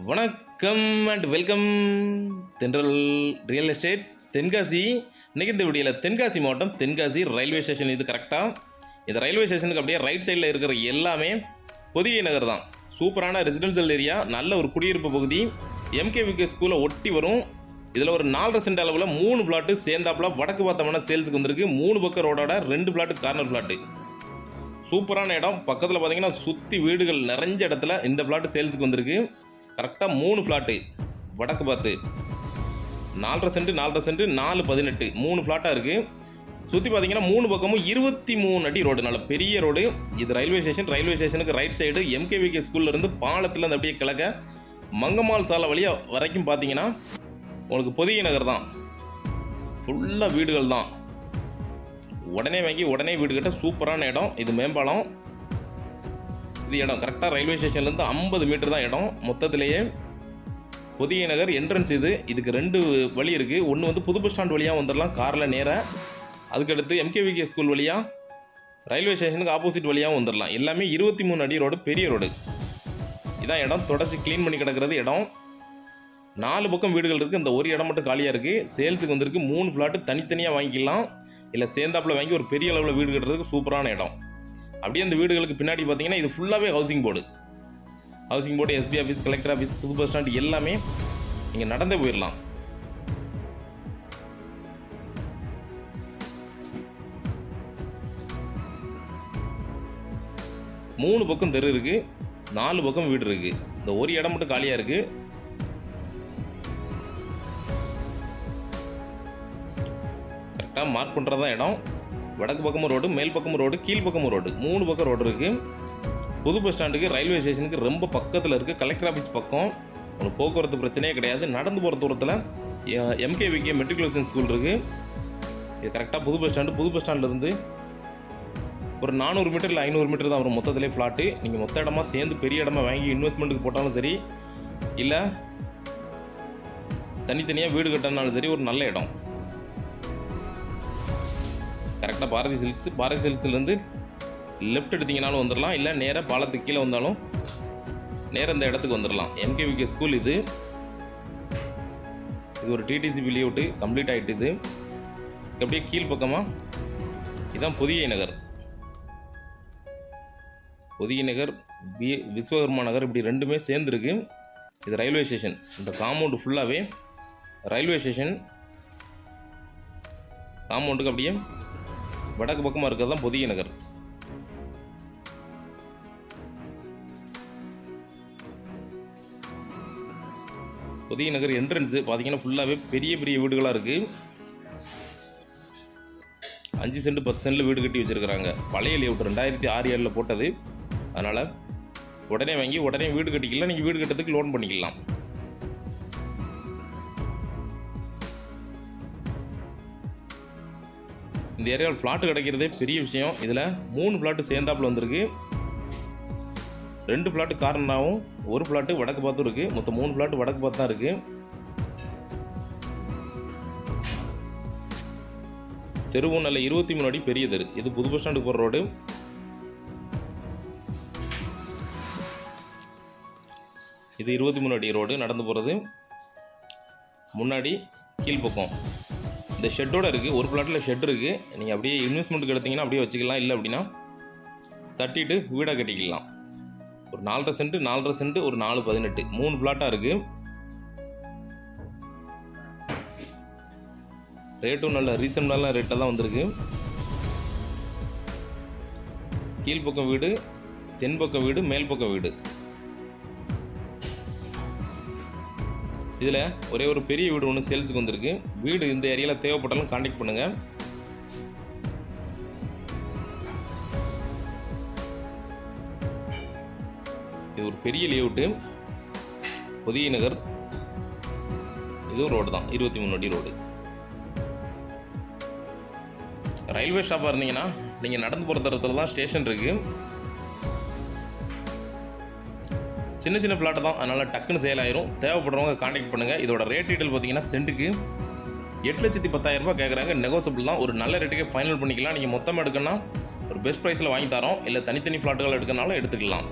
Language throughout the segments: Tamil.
வணக்கம் and welcome Thendral real estate Tenkasi. இன்றைக்கி இந்த வீடியோவில் தென்காசி மாவட்டம் தென்காசி ரயில்வே ஸ்டேஷன் இது கரெக்டாக இந்த ரயில்வே ஸ்டேஷனுக்கு அப்படியே ரைட் சைடில் இருக்கிற எல்லாமே பொதிகை நகர் தான். சூப்பரான ரெசிடென்ஷியல் ஏரியா நல்ல ஒரு குடியிருப்பு பகுதி. எம்கேவிகே ஸ்கூலை ஒட்டி வரும். இதில் ஒரு நாலரை சென்ட் அளவில் மூணு பிளாட்டு சேர்ந்தாப்புல வடக்கு பார்த்தோம்னா சேல்ஸுக்கு வந்திருக்கு. மூணு பக்கம் ரோடோட ரெண்டு பிளாட்டு கார்னர் பிளாட்டு சூப்பரான இடம். பக்கத்தில் பார்த்தீங்கன்னா சுற்றி வீடுகள் நிறைஞ்ச இடத்துல இந்த பிளாட்டு சேல்ஸுக்கு வந்திருக்கு. கரெக்டாக மூணு ஃப்ளாட்டு வடக்கு பார்த்து. நாலரை சென்ட் நாலரை சென்ட் நாலு பதினெட்டு. மூணு ஃப்ளாட்டாக இருக்குது சுற்றி பார்த்தீங்கன்னா மூணு பக்கமும் இருபத்தி மூணு அடி ரோடு நல்ல பெரிய ரோடு இது ரயில்வே ஸ்டேஷன் ரயில்வே ஸ்டேஷனுக்கு ரைட் சைடு எம்கேவிகே ஸ்கூல்லேருந்து பாலத்தில் அந்த அப்படியே கிழக்க மங்கம்மாள் சாலை வழியாக வரைக்கும் பார்த்தீங்கன்னா உங்களுக்கு பொதிகை நகர் தான். ஃபுல்லாக வீடுகள் தான். உடனே வாங்கி உடனே வீடு கட்ட சூப்பரான இடம். இது மேம்பாலம். வசதி இடம். கரெக்டாக ரயில்வே ஸ்டேஷன்லேருந்து ஐம்பது மீட்டர் தான் இடம். மொத்தத்திலேயே புதிய நகர் என்ட்ரன்ஸ் இது. இதுக்கு ரெண்டு வழி இருக்குது ஒன்று வந்து புது பஸ் ஸ்டாண்ட் வழியாக வந்துடலாம் காரில் நேராக அதுக்கடுத்து எம்கேவிகே ஸ்கூல் வழியாக ரயில்வே ஸ்டேஷனுக்கு ஆப்போசிட் வழியாகவும் வந்துடலாம் எல்லாமே இருபத்தி மூணு அடி ரோடு பெரிய ரோடு இதான் இடம். தொடச்சி க்ளீன் பண்ணி கிடக்கிறது இடம். நாலு பக்கம் வீடுகள் இருக்குது இந்த ஒரு இடம் மட்டும் காலியாக இருக்குது சேல்ஸுக்கு வந்திருக்கு. மூணு ஃப்ளாட்டு தனித்தனியாக வாங்கிக்கலாம். இல்லை சேர்ந்தாப்பில் வாங்கி ஒரு பெரிய அளவில் வீடு கட்டுறதுக்கு சூப்பரான இடம். அப்படியே அந்த வீடுகளுக்கு பின்னாடி பார்த்தீங்கன்னா இது ஃபுல்லாகவே housing board housing board SP office collector office புது பஸ் ஸ்டாண்ட் எல்லாமே நீங்கள் நடந்தே போயிடலாம் மூணு பக்கம் தெரு இருக்கு நாலு பக்கம் வீடு இருக்கு. இந்த ஒரு இடம் மட்டும் காலியாக இருக்கு. கரெக்டாக மார்க் பண்ணுறது தான் இடம். வடக்கு பக்கமும் ரோடு மேல் பக்கமும் ரோடு கீழ் பக்கமும் ரோடு. மூணு பக்கம் ரோடு இருக்குது புது பஸ் ஸ்டாண்டுக்கு ரயில்வே ஸ்டேஷனுக்கு ரொம்ப பக்கத்தில் இருக்குது கலெக்டர் ஆஃபீஸ் பக்கம். உங்களுக்கு போக்குவரத்து பிரச்சனையே கிடையாது. நடந்து போகிற தூரத்தில் எம்கேவிகே மெட்ரிகுலேஷன் ஸ்கூல் இருக்குது இது கரெக்டாக புது பஸ் ஸ்டாண்டு புது பஸ் ஸ்டாண்ட்லேருந்து ஒரு நானூறு மீட்டர் இல்லை ஐநூறு மீட்டர் தான் வரும் மொத்தத்திலே ஃப்ளாட்டு நீங்கள் மொத்த இடமா சேர்ந்து பெரிய இடமா வாங்கி இன்வெஸ்ட்மெண்ட்டுக்கு போட்டாலும் சரி இல்லை தனித்தனியாக வீடு கட்டினாலும் சரி ஒரு நல்ல இடம். கரெக்டாக பாரதி சில்க்ஸ் பாரதி சில்க்ஸ்லேருந்து லெஃப்ட் எடுத்தீங்கனாலும் வந்துடலாம் இல்லை நேராக பாலத்துக்கு கீழே வந்தாலும் நேராக இந்த இடத்துக்கு வந்துடலாம் எம்கேவிகே ஸ்கூல் இது. இது ஒரு டிடிசி லேஅவுட்டு கம்ப்ளீட் ஆகிட்டு இது. அப்படியே கீழ் பக்கமாக இதுதான் புதிய நகர். புதிய நகர் வி விஸ்வகர்மா நகர் இப்படி ரெண்டுமே சேர்ந்துருக்கு. இது ரயில்வே ஸ்டேஷன் இந்த காம்பவுண்டு ஃபுல்லாகவே ரயில்வே ஸ்டேஷன் காம்பவுண்டுக்கு அப்படியே வடக்கு பக்கமாக இருக்கிறது தான் புதிய நகர். புதிய நகர் என்ட்ரன்ஸு பார்த்தீங்கன்னா ஃபுல்லாகவே பெரிய பெரிய வீடுகளாக இருக்குது அஞ்சு சென்ட் பத்து சென்டில் வீடு கட்டி வச்சுருக்கிறாங்க. பழைய லேவுட் ரெண்டாயிரத்தி ஆறு ஏழில் போட்டது. அதனால் உடனே வாங்கி உடனே வீடு கட்டிக்கலாம். நீங்கள் வீடு கட்டுறதுக்கு லோன் பண்ணிக்கலாம். இந்த ஏரியாவில் ஃப்ளாட்டு கிடைக்கிறதே பெரிய விஷயம். இதில் மூணு ஃப்ளாட்டு சேர்ந்தாப்பில் வந்திருக்கு. ரெண்டு ஃப்ளாட்டு கார்னராகவும் ஒரு ஃப்ளாட்டு வடக்கு பார்த்தும் இருக்குது மொத்தம் மூணு ஃப்ளாட்டு வடக்கு பார்த்து தான் இருக்குது தெருவும் நல்ல இருபத்தி மூணு அடி பெரிய தெரு இது புது பஸ் ஸ்டாண்டுக்கு போகிற ரோடு இது இருபத்தி மூணு அடி ரோடு நடந்து போகிறது முன்னாடி கீழ்ப்பக்கம். இந்த ஷெட்டோட இருக்குது ஒரு பிளாட்டில் ஷெட் இருக்குது நீங்கள் அப்படியே இன்வெஸ்ட்மெண்ட் எடுத்தீங்கன்னா அப்படியே வச்சுக்கலாம். இல்லை அப்படின்னா தட்டிட்டு வீடாக கட்டிக்கலாம். ஒரு நாலரை சென்ட் நாலரை சென்ட் ஒரு நாலு பதினெட்டு. மூணு பிளாட்டாக இருக்குது ரேட்டும் நல்ல ரீசனபிளான ரேட்டில் தான் வந்திருக்கு. கீழ்ப்பக்கம் வீடு தென்பக்கம் வீடு மேல் பக்கம் வீடு. இதில் ஒரே ஒரு பெரிய வீடு ஒன்று சேல்ஸுக்கு வந்திருக்கு. வீடு இந்த ஏரியாவில் தேவைப்பட்டாலும் காண்டாக்ட் பண்ணுங்கள் இது ஒரு பெரிய லேஅவுட்டு புதிய நகர். இதுவும் ரோடு தான். இருபத்தி மூணு அடி ரோடு ரயில்வே ஸ்டாப்பாக இருந்தீங்கன்னா நீங்கள் நடந்து போகிற தரத்தில் தான் ஸ்டேஷன் இருக்குது சின்ன சின்ன பிளாட்டு தான். அதனால் டக்குன்னு சேல் ஆயிரும். தேவைப்படுறவங்க காண்டாக்ட் பண்ணுங்கள் இதோட ரேட் டீட்டெயில் பார்த்தீங்கன்னா சென்ட்டுக்கு எட்டு லட்சத்தி பத்தாயிரம் ரூபாய் கேட்குறாங்க நெகோசபிள் தான். ஒரு நல்ல ரேட்டுக்கே ஃபைனல் பண்ணிக்கலாம். நீங்கள் மொத்தமாக எடுக்கணும்னா ஒரு பெஸ்ட் ப்ரைஸில் வாங்கி தரோம். இல்லை தனித்தனி பிளாட்டுகள் எடுக்கனாலும் எடுத்துக்கலாம்.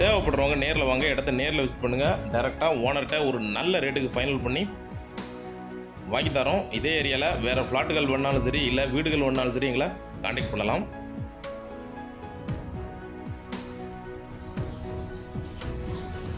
தேவைப்படுறவங்க நேரில் வாங்க. இடத்த நேரில் விசிட் பண்ணுங்கள் டேரெக்டாக ஓனர்கிட்ட ஒரு நல்ல ரேட்டுக்கு ஃபைனல் பண்ணி வாங்கி தரோம். இதே ஏரியாவில் வேறு ஃப்ளாட்டுகள் வேணாலும் சரி இல்லை வீடுகள் வேணாலும் சரி எங்களை காண்டாக்ட் பண்ணலாம்.